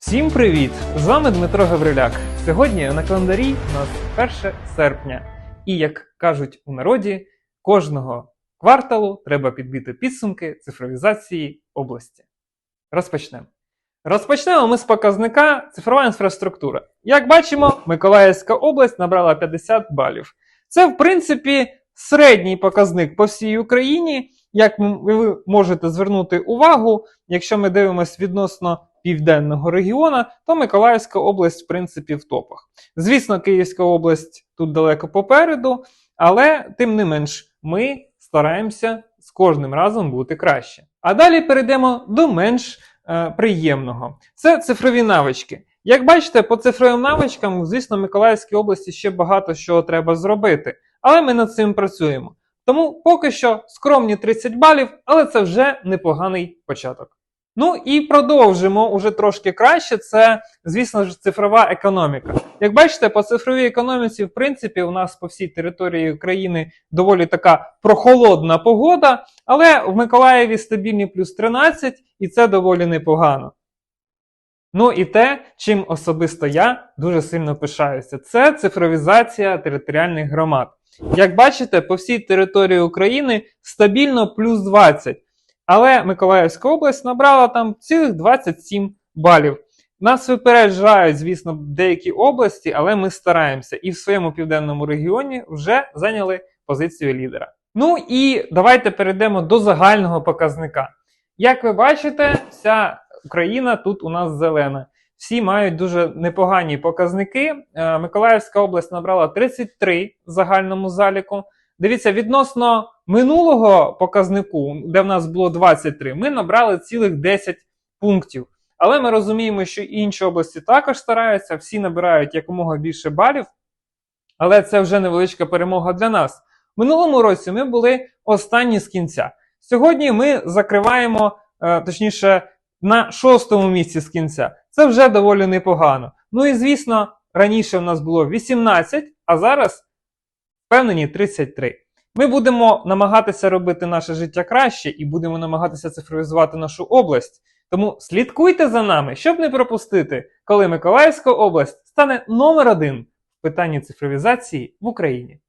Всім привіт! З вами Дмитро Гавриляк. Сьогодні на календарі у нас 1 серпня. І як кажуть у народі, кожного кварталу треба підбити підсумки цифровізації області. Розпочнемо. Розпочнемо ми з показника цифрова інфраструктура. Як бачимо, Миколаївська область набрала 50 балів. Це, в принципі, середній показник по всій Україні. Як ви можете звернути увагу, якщо ми дивимося відносно південного регіону, то Миколаївська область, в принципі, в топах. Звісно, Київська область тут далеко попереду, але тим не менш, ми стараємося з кожним разом бути краще. А далі перейдемо до менш е, приємного. Це цифрові навички. Як бачите, по цифровим навичкам, звісно, в Миколаївській області ще багато що треба зробити, але ми над цим працюємо. Тому поки що скромні 30 балів, але це вже непоганий початок. Ну і продовжимо уже трошки краще. Це, звісно ж, цифрова економіка. Як бачите, по цифровій економіці, в принципі, у нас по всій території країни доволі така прохолодна погода, але в Миколаєві стабільні плюс 13, і це доволі непогано. Ну і те, чим особисто я дуже сильно пишаюся, це цифровізація територіальних громад. Як бачите, по всій території України стабільно плюс 20. Але Миколаївська область набрала там цілих 27 балів. Нас випереджають, звісно, деякі області, але ми стараємося і в своєму південному регіоні вже зайняли позицію лідера. Ну і давайте перейдемо до загального показника. Як ви бачите, вся Україна тут у нас зелена. Всі мають дуже непогані показники. Е, Миколаївська область набрала 33 в загальному заліку. Дивіться, відносно минулого показнику, де в нас було 23, ми набрали цілих 10 пунктів. Але ми розуміємо, що інші області також стараються, всі набирають якомога більше балів. Але це вже невеличка перемога для нас. Минулому році ми були останні з кінця. Сьогодні ми закриваємо, е, точніше, на шостому місці з кінця. Це вже доволі непогано. Ну і звісно, раніше в нас було 18, а зараз впевнені 33. Ми будемо намагатися робити наше життя краще і будемо намагатися цифровізувати нашу область. Тому слідкуйте за нами, щоб не пропустити, коли Миколаївська область стане номер один в питанні цифровізації в Україні.